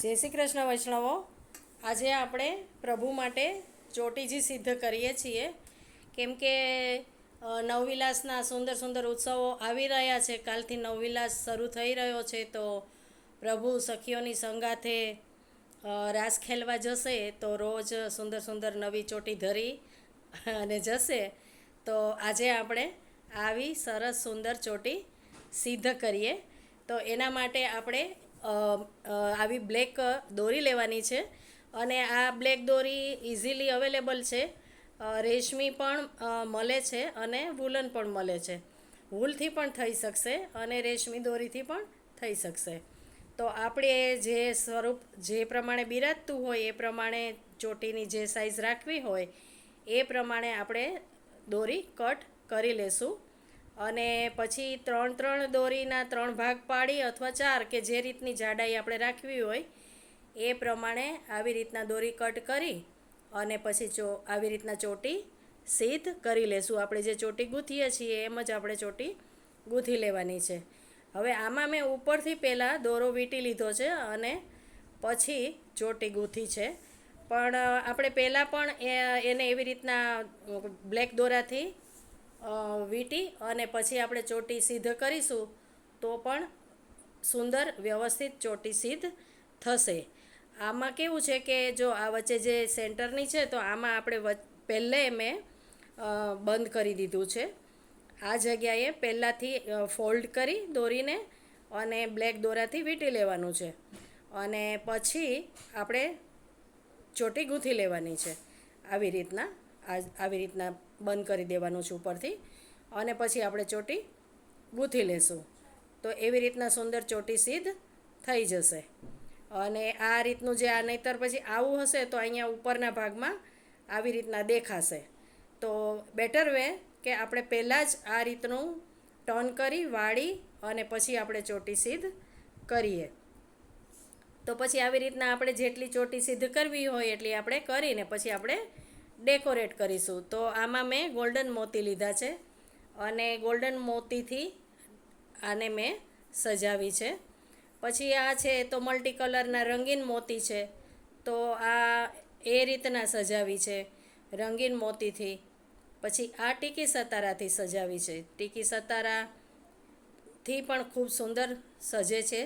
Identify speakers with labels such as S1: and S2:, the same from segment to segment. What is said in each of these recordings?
S1: જય શ્રી કૃષ્ણ વૈષ્ણવો. આજે આપણે પ્રભુ માટે ચોટીજી સિદ્ધ કરીએ છીએ. કેમ કે નવવિલાસના સુંદર સુંદર ઉત્સવો આવી રહ્યા છે. કાલથી નવવિલાસ શરૂ થઈ રહ્યો છે તો પ્રભુ સખીઓની સંગાથે રાસ ખેલવા જશે તો રોજ સુંદર સુંદર નવી ચોટી ધરી અને જશે. તો આજે આપણે આવી સરસ સુંદર ચોટી સિદ્ધ કરીએ. તો એના માટે આપણે આવી બ્લેક દોરી લેવાની છે. અને આ બ્લેક દોરી ઇઝીલી અવેલેબલ છે. રેશમી પણ મળે છે અને વુલન પણ મળે છે. વૂલથી પણ થઈ શકશે અને રેશમી દોરીથી પણ થઈ શકશે. તો આપણે જે સ્વરૂપ, જે પ્રમાણે બિરાજતું હોય, એ પ્રમાણે ચોટીની જે સાઈઝ રાખવી હોય, એ પ્રમાણે આપણે દોરી કટ કરી લેશું. અને પછી ત્રણ ત્રણ દોરીના ત્રણ ભાગ પાડી અથવા ચાર કે જે રીતની જાડાઈ આપણે રાખવી હોય, એ પ્રમાણે આવી રીતના દોરી કટ કરી અને પછી ચો આવી રીતના ચોટી સીધ કરી લેશું. આપણે જે ચોટી ગૂંથીએ છીએ એમ જ આપણે ચોટી ગૂંથી લેવાની છે. હવે આમાં મેં ઉપરથી પહેલાં દોરો વીંટી લીધો છે અને પછી ચોટી ગૂંથી છે. પણ આપણે પહેલાં પણ એને એવી રીતના બ્લેક દોરાથી વીંટી અને પછી આપણે ચોટી સિદ્ધ કરીશું, તો પણ સુંદર વ્યવસ્થિત ચોટી સિદ્ધ થશે. આમાં કેવું છે કે જો આ વચ્ચે જે સેન્ટરની છે, તો આમાં આપણે પહેલે મેં બંધ કરી દીધું છે. આ જગ્યાએ પહેલાંથી ફોલ્ડ કરી દોરીને અને બ્લેક દોરાથી વીંટી લેવાનું છે. અને પછી આપણે ચોટી ગૂંથી લેવાની છે, આવી રીતના. આ આવી રીતના બંધ કરી દેવાનું છે ઉપરથી. અને પછી આપણે ચોટી ગૂંથી લેશું. તો એવી રીતના સુંદર ચોટી સિદ્ધ થઈ જશે. અને આ રીતનું જે આ નહીતર પછી આવું હશે તો અહીંયા ઉપરના ભાગમાં આવી રીતના દેખાશે. તો બેટર વે કે આપણે પહેલાં જ આ રીતનું ટર્ન કરી, વાળી અને પછી આપણે ચોટી સિદ્ધ કરીએ. તો પછી આવી રીતના આપણે જેટલી ચોટી સિદ્ધ કરવી હોય એટલી આપણે કરીને પછી આપણે ડેકોરેટ કરીશું. તો આમાં મેં ગોલ્ડન મોતી લીધા છે અને ગોલ્ડન મોતીથી આને મેં સજાવી છે. પછી આ છે તો મલ્ટી કલરના રંગીન મોતી છે. તો આ એ રીતના સજાવી છે રંગીન મોતીથી. પછી આ ટીકી સતારાથી સજાવી છે. ટીકી સતારાથી પણ ખૂબ સુંદર સજે છે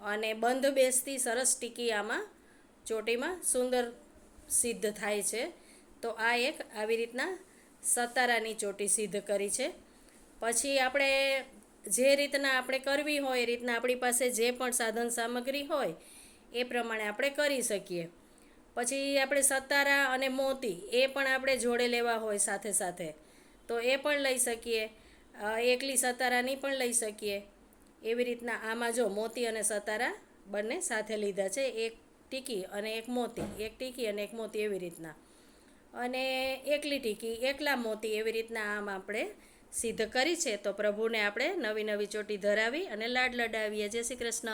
S1: અને બંધ બેસતી સરસ ટીકી આમાં ચોટીમાં સુંદર સિદ્ધ થાય છે. તો આ એક આવી રીતના સતારાની ચોટી સિદ્ધ કરી છે. પછી આપણે જે રીતના આપણે કરવી હોય, એ રીતના આપણી પાસે જે પણ સાધન સામગ્રી હોય, એ પ્રમાણે આપણે કરી શકીએ. પછી આપણે સતારા અને મોતી, એ પણ આપણે જોડે લેવા હોય સાથે સાથે, તો એ પણ લઈ શકીએ. એકલી સતારાની પણ લઈ શકીએ. એવી રીતના આમાં જો મોતી અને સતારા બંને સાથે લીધા છે, એક ટીકી અને એક મોતી, એક ટીકી અને એક મોતી એવી રીતના. અને એકલી ટીકી, એકલા મોતી એવી રીતના આમ આપણે સિદ્ધ કરી છે. તો પ્રભુને આપણે નવી નવી ચોટી ધરાવી અને લાડ લડાવીએ. જય શ્રી કૃષ્ણ.